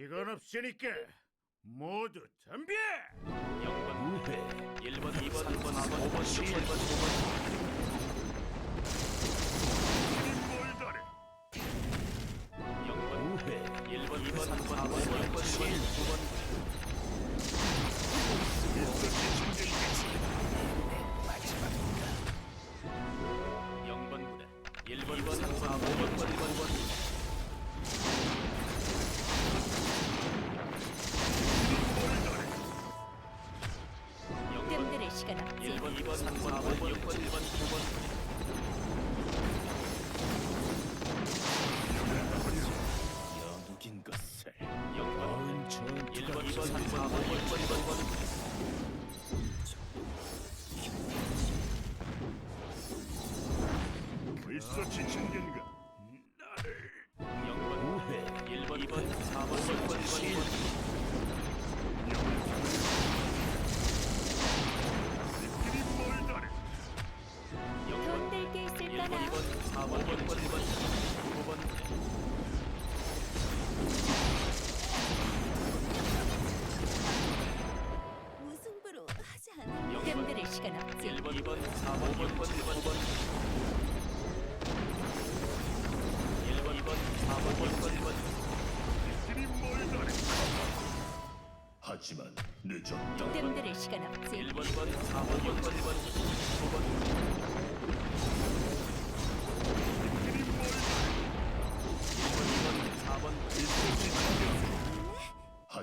시간 없으니까 모두 덤벼! 영번 우회 1번 2번 3번 4번 5번 6번. 5번. 몰다래 영번 우회 1번 2번 3번 4번 5번 6번. 9번. 영번 부대. 1번 2번 3번 4번 5번 1번 1번 시간 없지. 1번 2번 3번 4번 6번 1번 9번 여묵인 것을 영번 어은 전투가 1번 2번 3번 4번 6번 1번 1번 벌써 지친 gen가 나를 영번 우회 1번 2번 4번 6번 1번 2번 2번 4번 5번 1번 9번 무승부로 하지 않아. 뜸들의 시간 없지. 1번 2번 4번 5번 1번 9번 1번 2번 4번 5번 1번 길이 몰다래 하지만 늦었다 뜸들의 시간 없지. 1번 2번 4번 6번 1번 9번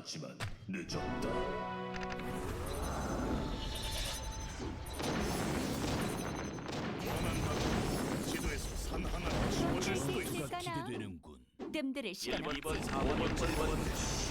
하지만 늦었다 지도에서 산 하나 될 수도 게 있어 있을까나? 기대되는군 뜸들의 시간 1번 없지. 2번 4번 6번 1번 1번